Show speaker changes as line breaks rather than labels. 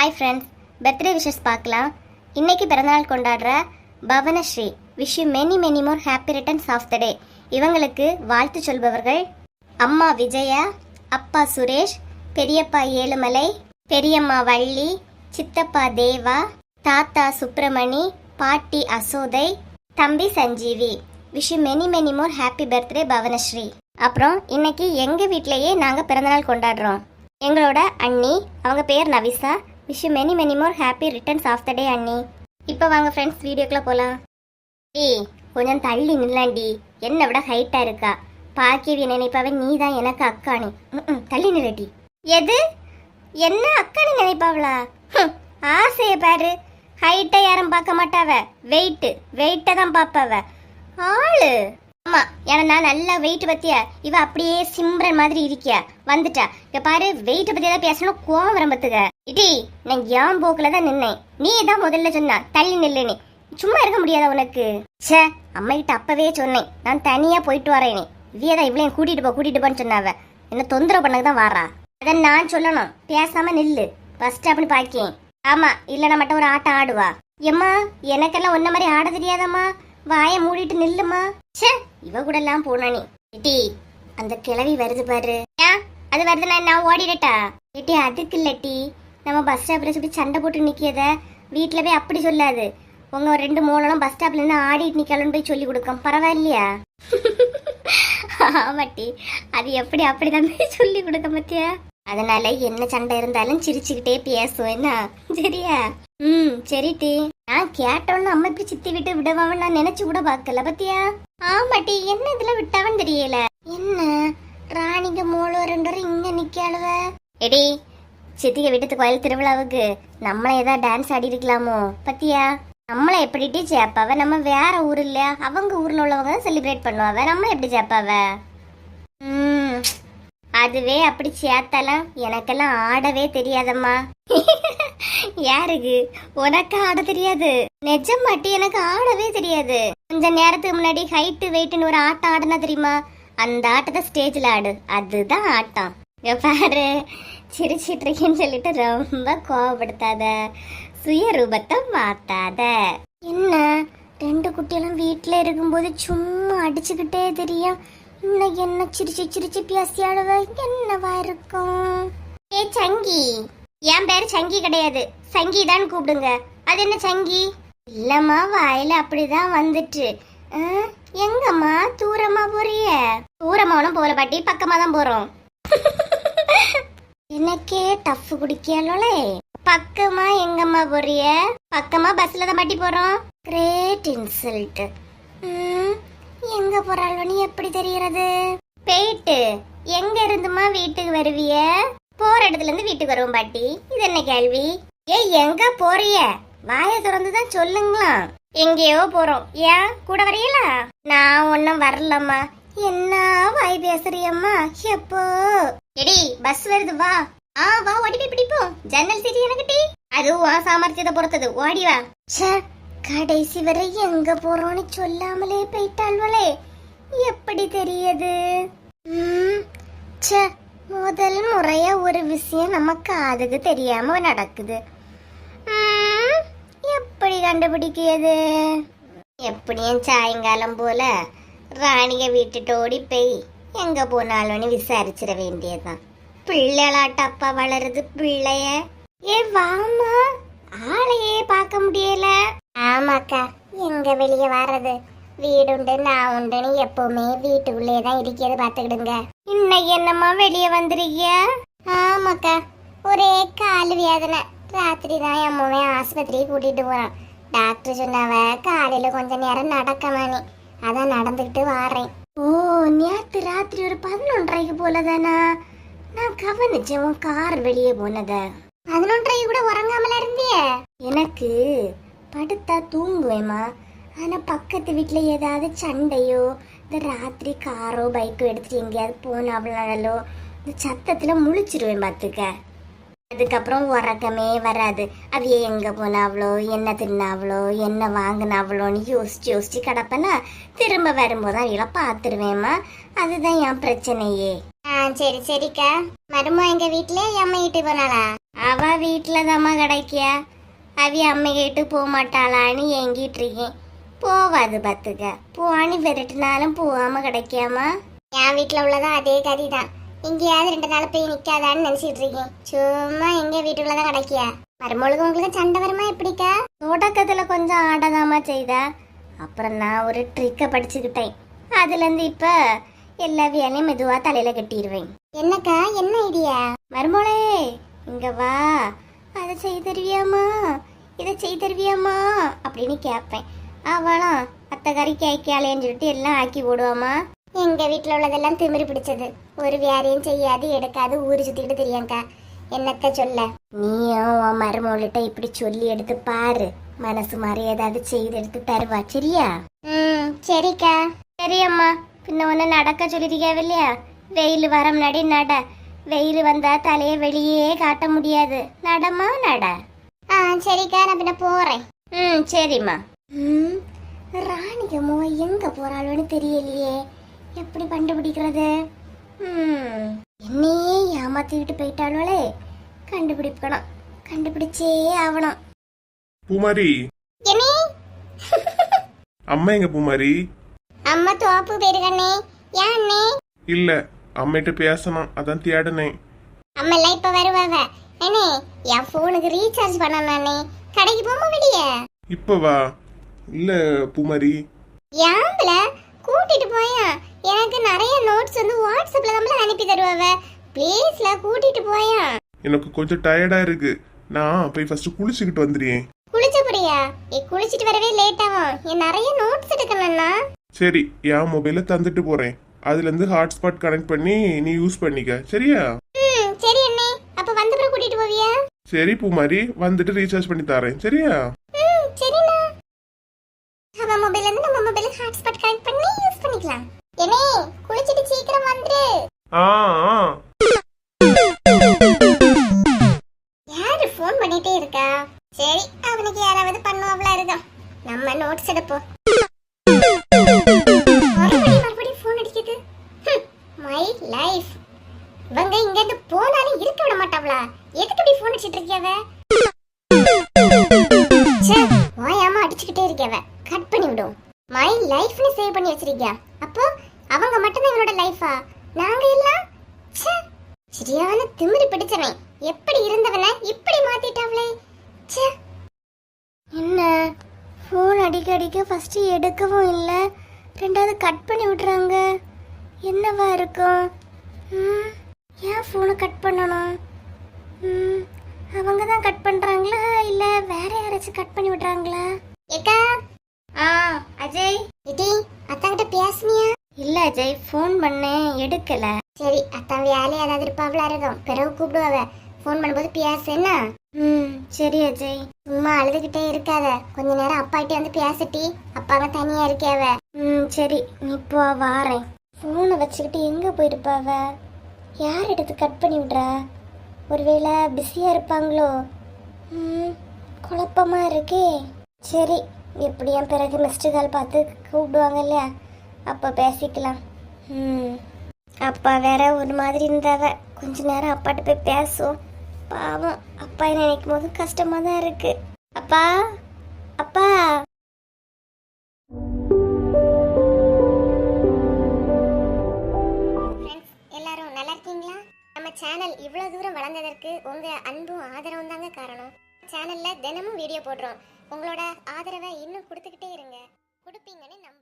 Hi friends birthday wishes பார்க்கலாம். இன்னைக்கு பிறந்தநாள் கொண்டாடுற Pavanasri. Wish you many many more happy returns of the day இவங்களுக்கு வாழ்த்து சொல்பவர்கள் அம்மா விஜயா அப்பா சுரேஷ் பெரியப்பா ஏழுமலை பெரியம்மா வள்ளி சித்தப்பா தேவா தாத்தா சுப்பிரமணி பாட்டி அசோதை தம்பி Sanjeevi. Wish you many many more happy birthday Pavanasri. அப்புறம் இன்னைக்கு எங்கள் வீட்டிலையே நாங்கள் பிறந்தநாள் கொண்டாடுறோம். எங்களோட அண்ணி அவங்க பேர் Navisha wish you many many more happy returns of the day அண்ணி. இப்போ வாங்க ஃப்ரெண்ட்ஸ் வீடியோக்குள்ளே போகலாம் ஏய் கொஞ்சம் தள்ளி நில்லாண்டி என்னை விட ஹைட்டாக இருக்கா. பாக்கியவி நினைப்பாவே நீ தான் எனக்கு அக்கானு ம் தள்ளி நில்லடி. எது? என்ன அக்கானு நினைப்பாவளா? ஹம், ஆசைய பாரு. ஹைட்டை யாரும் பார்க்க மாட்டாவ. வெயிட்டு வெயிட்டை தான் பார்ப்பாவ. ஆளு. ஆமா ஏன்னா நான் நல்லா வெயிட் பத்தியா? இவ அப்படியே சிம்ரன் மாதிரி இருக்கியா? வந்துட்டா. இங்க பாரு வெயிட் பத்தி ஏதாவது பேசணும் கோவம் வரம்பத்துக இடி நான் ஏன் போக்குல தான் நின்னேன். நீ தான் முதல்ல சொன்னா தள்ளி நில்லுன்னு சும்மா இருக்க முடியாதா உனக்கு? ச்சே அம்மா கிட்ட அப்பவே சொன்னேன். நான் தனியா போயிட்டு வரேனே இவியதான் இவ்வளையும் கூட்டிட்டு போ கூட்டிட்டு போன்னு சொன்னாவ. என்ன தொந்தரவு பண்ணக்கு தான் வாரா அதை நான் சொல்லணும். பேசாம நில்லு. பஸ் ஸ்டாப்னு பாக்கேன். ஆமா இல்லைன்னா மட்டும் ஒரு ஆட்டம் ஆடுவா. எம்மா எனக்கெல்லாம் ஒன்ன மாதிரி ஆட தெரியாதம்மா. வாயை மூடிட்டு நில்லுமா? ச்சே இவ கூட எல்லாம் போனானே இட்டி அந்த கிழவி வருது பாரு. ஏன் அது வருதுன்னா நான் ஓடிடட்டா? இட்டி அதுக்கு இல்லட்டி நம்ம பஸ் ஸ்டாப்ல சுற்றி சண்டை போட்டு நிக்கியத. வீட்ல போய் அப்படி சொல்லாது. உங்க ஒரு ரெண்டு மூணாலும் பஸ் ஸ்டாப்ல இருந்து ஆடிட்டு நிக்கலன்னு போய் சொல்லி கொடுக்கும். பரவாயில்லையா? ஆமாட்டி அது எப்படி அப்படிதான் போய் சொல்லி கொடுக்க பத்தியா? அதனால என்ன சண்டை இருந்தாலும் சிரிச்சுக்கிட்டே பேசுவேன்னா என்ன? சரியா? ம் சரி டி. நான் கேட்டவன அம்மா இப்படி சித்தி விட்டு விடவாவன் நான் நினைச்சு கூட பார்க்கல பத்தியா? ஆமாட்டி என்ன இதுல விட்டாவன்னு தெரியல. என்ன? ராணிங்க மூளோ ரெண்டு பேரும் இங்க நிக்காளுவ. எடி சித்திக வீட்டுக்கு கோயில் திருவிழாவுக்கு நம்மள ஏதாவது டான்ஸ் ஆடி இருக்கலாமோ பத்தியா? நம்மள எப்படி சேப்பாவ? நம்ம வேற ஊர் இல்ல அவங்க ஊர்ல உள்ளவங்க தான் செலிப்ரேட் பண்ணுவாவ. நம்ம எப்படி சேப்பாவ? அதுவே அப்படி சேர்த்தாலாம் எனக்கெல்லாம் ஆடவே தெரியாதம்மா. யாருக்கு? உனக்கு ஆட தெரியாது. நெஜம் மாட்டி எனக்கு ஆடவே தெரியாது. கொஞ்ச நேரத்துக்கு முன்னாடி ஹைட்டு வெயிட்னு ஒரு ஆட்டம் ஆடுனா தெரியுமா? அந்த ஆட்டத்தை ஸ்டேஜ்ல ஆடு. அதுதான் ஆட்டம். பாரு. சிரிச்சிட்டு இருக்கேன்னு சொல்லிட்டு ரொம்ப கோவப்படுத்தாத. சுயரூபத்தை மாத்தாத. என்ன? ரெண்டு குட்டியெல்லாம் வீட்ல இருக்கும்போது சும்மா அடிச்சுக்கிட்டே தெரியும். இன்னைக்கு என்ன சிரிச்சு சிரிச்சு பேசியாளுவ என்னவா இருக்கும்? ஏ சங்கி. என் பேர் சங்கி கிடையாது. சங்கி தான் கூப்பிடுங்க. அது என்ன சங்கி? இல்லம்மா வாயில அப்படிதான் வந்துட்டு. ஆ, எங்கம்மா தூரமா போறிய? தூரமானும் போற பாட்டி பக்கமா தான் போறோம். எனக்கே டஃப் குடிக்கலோலே பக்கமா எங்கம்மா போறிய? பக்கமா பஸ்ல தான் பாட்டி போறோம். கிரேட் இன்சல்ட் எங்க போறாள்வனி எப்படி தெரியறது போயிட்டு எங்க இருந்துமா வீட்டுக்கு வருவிய? போற இடத்துல இருந்து வீட்டுக்கு வருவோம் பாட்டி. இது என்ன கேள்வி? ஏய் எங்க போறிய? வாயை திறந்து தான் சொல்லுங்களா எங்கேயோ போறோம். ஏன்? கூட வரையலா? நான் ஒன்னும் வரலம்மா. என்ன வாய் பேசுறியம்மா? எப்போ? எடி பஸ் வருது வா. ஆ வா ஓடி போய் பிடிப்போம். ஜன்னல் சீட் எனக்கு டி. அது உன் சாமர்த்தியத்தை பொறுத்தது. ஓடி வா. ச்சே கடைசி வரை எங்க போறோம்னு சொல்லாமலே போயிட்டாள்வளே. எப்படி தெரியுது? ம், ச்சே முதல் முறையா ஒரு விஷயம் நம்ம காதுக்கு தெரியாம நடக்குது. எப்படி கண்டுபிடிக்கிறது எப்படியும் சாயங்காலம் போல ராணிய வீட்டுட்டு ஓடி போய் எங்க போனாலும் விசாரிச்சிட வேண்டியதுதான். பிள்ளைகளாட்டப்பா வளருது பிள்ளைய. ஏ வாமா ஆளையே பார்க்க முடியல. ஆமாக்கா எங்க வெளியே வர்றது? வீடு உண்டு நான் உண்டுன்னு எப்பவுமே வீட்டுக்குள்ளே தான் இருக்கிறது பார்த்துக்கிடுங்க. இன்னைக்கு என்னம்மா வெளியே வந்துருக்கிய? ஆமாக்கா ஒரே கால் வேதனை. ராத்திரி தான் என் அம்மாவே ஆஸ்பத்திரிக்கு கூட்டிட்டு போறான். டாக்டர் சொன்னாவ காலையில கொஞ்ச நேரம் நடக்கமானி அதான் நடந்துக்கிட்டு வாரேன் ஓ நேற்று ராத்திரி ஒரு பதினொன்றரைக்கு போலதானா? நான் கவனிச்சேன் உன் கார் வெளியே போனத. பதினொன்றரைக்கு கூட உறங்காமல இருந்தியே? எனக்கு படுத்தா தூங்குவேம்மா. ஆனால் பக்கத்து வீட்டில் ஏதாவது சண்டையோ இந்த ராத்திரி காரோ பைக்கோ எடுத்துட்டு எங்கேயாவது போனாவளாலோ இந்த சத்தத்தில் முழிச்சிருவேன் பார்த்துக்க அதுக்கப்புறம் உறக்கமே வராது. அது எங்கே போனாவளோ என்ன தின்னாவளோ என்ன வாங்கினாவளோன்னு யோசிச்சு யோசிச்சு கிடப்பனா திரும்ப வரும்போது அவையில பார்த்துருவேம்மா அதுதான் என் பிரச்சனையே. ஆ சரி சரிக்கா. மருமா எங்க வீட்டிலே அம்மா வீட்டுக்கு போனாளா? அவ வீட்டில் தாம்மா கிடைக்கியா. அவி அம்மை கேட்டு போக மாட்டாளான்னு ஏங்கிட்டு இருக்கேன். போவாது பத்துக்க போவான்னு விரட்டினாலும் போகாம கிடைக்காமா? என் வீட்டில் உள்ளதான் அதே கதி தான் எங்கேயாவது ரெண்டு நாள் போய் நிக்காதான்னு நினைச்சிட்டு இருக்கேன். சும்மா எங்க வீட்டுக்குள்ள தான் கிடைக்கியா மருமொழுகு உங்களுக்கு சண்டை வருமா எப்படிக்கா? தொடக்கத்துல கொஞ்சம் ஆடதாமா செய்தா? அப்புறம் நான் ஒரு ட்ரிக்கை படிச்சுக்கிட்டேன். அதுல இருந்து இப்ப எல்லா வேலையும் மெதுவா தலையில கட்டிடுவேன். என்னக்கா? என்ன ஐடியா? மருமோளே இங்க வா. அதை செய்து தருவியாமா இதை செய்து தருவியாமா அப்படின்னு கேட்பேன். அவளும் அத்தைக்காரி கேட்காளேன்னு சொல்லிட்டு எல்லாம் ஆக்கி போடுவாமா. எங்க வீட்டுல உள்ளதெல்லாம் திமிரு பிடிச்சது. ஒரு வேறையும் செய்யாது எடுக்காது ஊரு சுத்திக்கிட்டு தெரியாங்கா. என்னத்த சொல்ல? நீயும் உன் மருமகிட்ட இப்படி சொல்லி எடுத்து பாரு. மனசு மாதிரி ஏதாவது செய்து எடுத்து தருவா சரியா? ம் சரிக்கா. சரியம்மா பின்ன ஒன்னு நடக்க சொல்லிருக்காவ இல்லையா? வெயில் வர முன்னாடி நட. வெயில் வந்தா தலைய வெளியே காட்ட முடியாது. நடமா நட? ஆ சரிக்கா. நான் பின்ன போறேன். ம் சரிம்மா. ராணிகமோ எங்க போறாளோன்னு தெரியலையே. எப்படி கண்டுபிடிக்கிறது? என்னையே ஏமாத்திக்கிட்டு போயிட்டாளோலே கண்டுபிடிக்கணும் கண்டுபிடிச்சே ஆகணும்.
பூமாரி. அம்மா எங்க பூமாரி?
அம்மா தோப்பு போயிருக்கண்ணே ஏன் அண்ணே?
இல்ல அம்மிட்ட பேசணும். அதான் தேடினேன்
அம்மா எல்லாம் இப்ப வருவாங்க அண்ணே என் போனுக்கு ரீசார்ஜ் பண்ணணும் அண்ணே. கடைக்கு போமா விடிய
இப்ப வா. இல்ல பூமாரி.
ஏம்பல கூட்டிட்டு போயா. எனக்கு நிறைய நோட்ஸ் வந்து வாட்ஸ்அப்ல நம்மள அனுப்பி தருவாவ. ப்ளீஸ்ல கூட்டிட்டு போயா.
எனக்கு கொஞ்சம் டயர்டா இருக்கு. நான் போய் ஃபர்ஸ்ட் குளிச்சுக்கிட்டு வந்துடுறேன்.
குளிச்ச ஏ குளிச்சிட்டு வரவே லேட் ஆகும் என் நிறைய நோட்ஸ் எடுக்கணும்னா
சரி என் மொபைல தந்துட்டு போறேன். அதுல இருந்து ஹாட்ஸ்பாட் கனெக்ட் பண்ணி நீ யூஸ் பண்ணிக்க. சரியா?
ம் சரி அண்ணே. அப்ப வந்த பிறகு கூட்டிட்டு போவியா?
சரி பூமாரி. வந்துட்டு ரீசார்ஜ் பண்ணி தரேன். சரியா?
ம் சரிண்ணா அவன் மொபைல்ல இருந்து நம்ம மொபைலுக்கு ஹாட்ஸ்பாட் கனெக்ட் பண்ணி யூஸ் பண்ணிக்கலாம். என்னே குளிச்சிட்டு சீக்கிரம் வந்துரு.
ஆ ஆ.
யாரு ஃபோன் பண்ணிட்டே இருக்கா? சரி அவனுக்கு யாராவது பண்ணுவாங்களா இருக்கும் நம்ம நோட்ஸ் எடுப்போம். லைஃபா நாங்க எல்லாம் சரியான திமிரு பிடிச்சவன். எப்படி இருந்தவனை இப்படி மாத்திட்டாவளே? ச்சே. என்ன? ஃபோன் அடிக்க அடிக்க ஃபர்ஸ்ட் எடுக்கவும் இல்லை. ரெண்டாவது கட் பண்ணி விட்றாங்க. என்னவா இருக்கும்? ஏன் ஃபோனை கட் பண்ணணும்? அவங்க தான் கட் பண்ணுறாங்களா இல்லை வேற யாராச்சும் கட் பண்ணி விட்றாங்களா? ஏக்கா. ஆ அஜய். இடி அத்தாங்கிட்ட பேசுனியா? இல்ல அஜய் ஃபோன் பண்ணேன் எடுக்கல. சரி அத்தான் வேலையை ஏதாவது இருப்பாவில இருக்கும் பிறகு கூப்பிடுவாவ. ஃபோன் பண்ணும்போது பேசு என்ன? ம் சரி அஜய். சும்மா அழுதுகிட்டே இருக்காத. கொஞ்ச நேரம் அப்பாகிட்ட வந்து பேசிட்டி. அப்பாங்க தனியா இருக்கியாவ? ம் சரி நீ இப்போ வாரேன். ஃபோனை வச்சுக்கிட்டு எங்க போயிருப்பாவ? யார் எடுத்து கட் பண்ணி விடுறா? ஒருவேளை பிஸியா இருப்பாங்களோ? ம் குழப்பமா இருக்கே. சரி எப்படியும் பிறகு மிஸ்டு கால் பார்த்து கூப்பிடுவாங்க இல்லையா? அப்போ பேசிக்கலாம். ம். அப்பா வேற ஒரு மாதிரி இருந்தாவ. கொஞ்ச நேரம் அப்பாட்ட போய் பேசுவோம். பாவம் அப்பா நினைக்கும் போது கஷ்டமா தான் இருக்கு. அப்பா அப்பா. எல்லாரும் நல்லா இருக்கீங்களா? நம்ம சேனல் இவ்வளவு தூரம் வளர்ந்ததற்கு உங்க அன்பும் ஆதரவும் தாங்க காரணம். சேனல்ல தினமும் வீடியோ போடுறோம். உங்களோட ஆதரவை இன்னும் கொடுத்துக்கிட்டே இருங்க. கொடுப்பீங்கன்னு நம்ம